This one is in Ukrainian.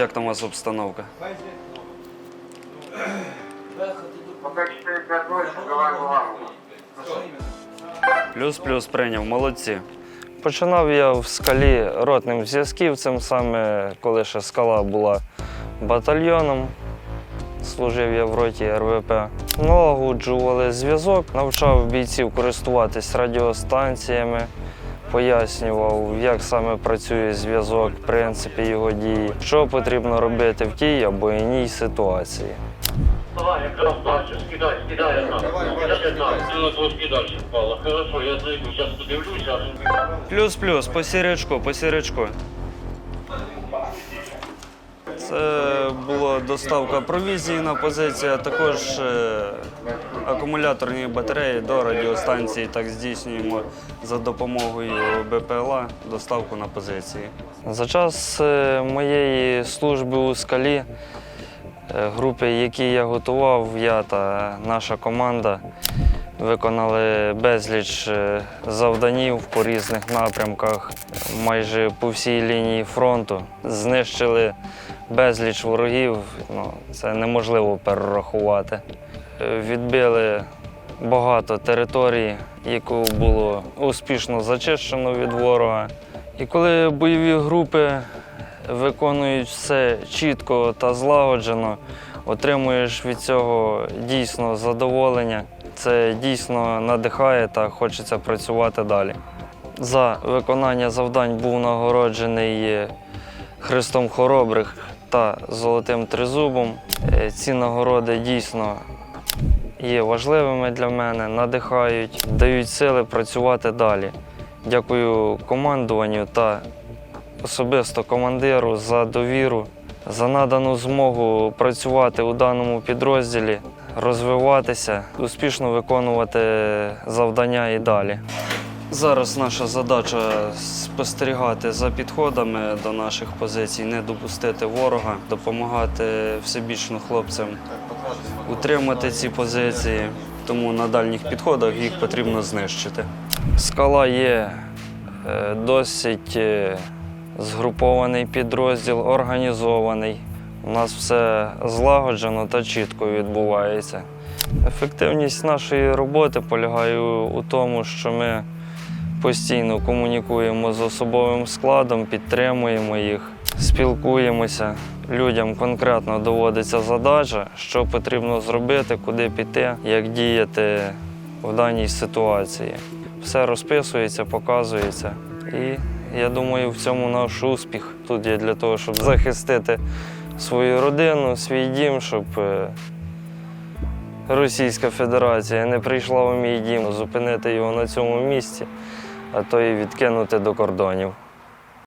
Як там у вас обстановка? Пока 4-5 давай увагу. Плюс-плюс прийняв, молодці. Починав я в скалі ротним зв'язківцем, саме коли ще скала була батальйоном. Служив я в роті РВП. Налагоджували зв'язок, навчав бійців користуватись радіостанціями, пояснював, як саме працює зв'язок, в принципі його дії, що потрібно робити в тій або іній ситуації. Давай, якраз бачу, скидай, скидай одна. Хорошо, я зайду, зараз подивлюся. Плюс-плюс, по сірячку, по сірячку. Це була доставка провізії на позиції, а також е, акумуляторні батареї до радіостанції. Так здійснюємо за допомогою БПЛА доставку на позиції. За час е, моєї служби у скалі, е, групи, які я готував, я та наша команда виконали безліч е, завданів по різних напрямках, майже по всій лінії фронту. Знищили безліч ворогів, ну, це неможливо перерахувати. Е, Відбили багато територій, яку було успішно зачищено від ворога. І коли бойові групи виконують все чітко та злагоджено, отримуєш від цього дійсно задоволення. Це дійсно надихає та хочеться працювати далі. За виконання завдань був нагороджений Христом Хоробрих та Золотим Тризубом. Е, Ці нагороди дійсно є важливими для мене, надихають, дають сили працювати далі. Дякую командуванню та особисто командиру за довіру, за надану змогу працювати у даному підрозділі, розвиватися, успішно виконувати завдання і далі. Зараз наша задача спостерігати за підходами до наших позицій, не допустити ворога, допомагати всебічно хлопцям утримати ці позиції. Тому на дальніх підходах їх потрібно знищити. Скала є е, досить е, згрупований підрозділ, організований. У нас все злагоджено та чітко відбувається. Ефективність нашої роботи полягає у тому, що ми постійно комунікуємо з особовим складом, підтримуємо їх, спілкуємося. Людям конкретно доводиться задача, що потрібно зробити, куди піти, як діяти в даній ситуації. Все розписується, показується. І я думаю, в цьому наш успіх. Тут є для того, щоб захистити свою родину, свій дім, щоб е, Російська Федерація не прийшла у мій дім, зупинити його на цьому місці, а то і відкинути до кордонів.